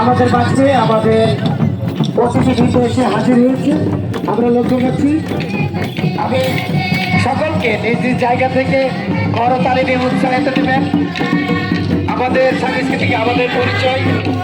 আমাদের বাচ্চে আমাদের অতিথি ভিতরে এসে হাজির হয়েছে। আমরা লক্ষ্য করছি। আমি সকলকে নিজ নিজ জায়গা থেকে করতালি দিয়ে উৎসাহিত দেবেন। আমাদের সাংস্কৃতিক আমাদের পরিচয়।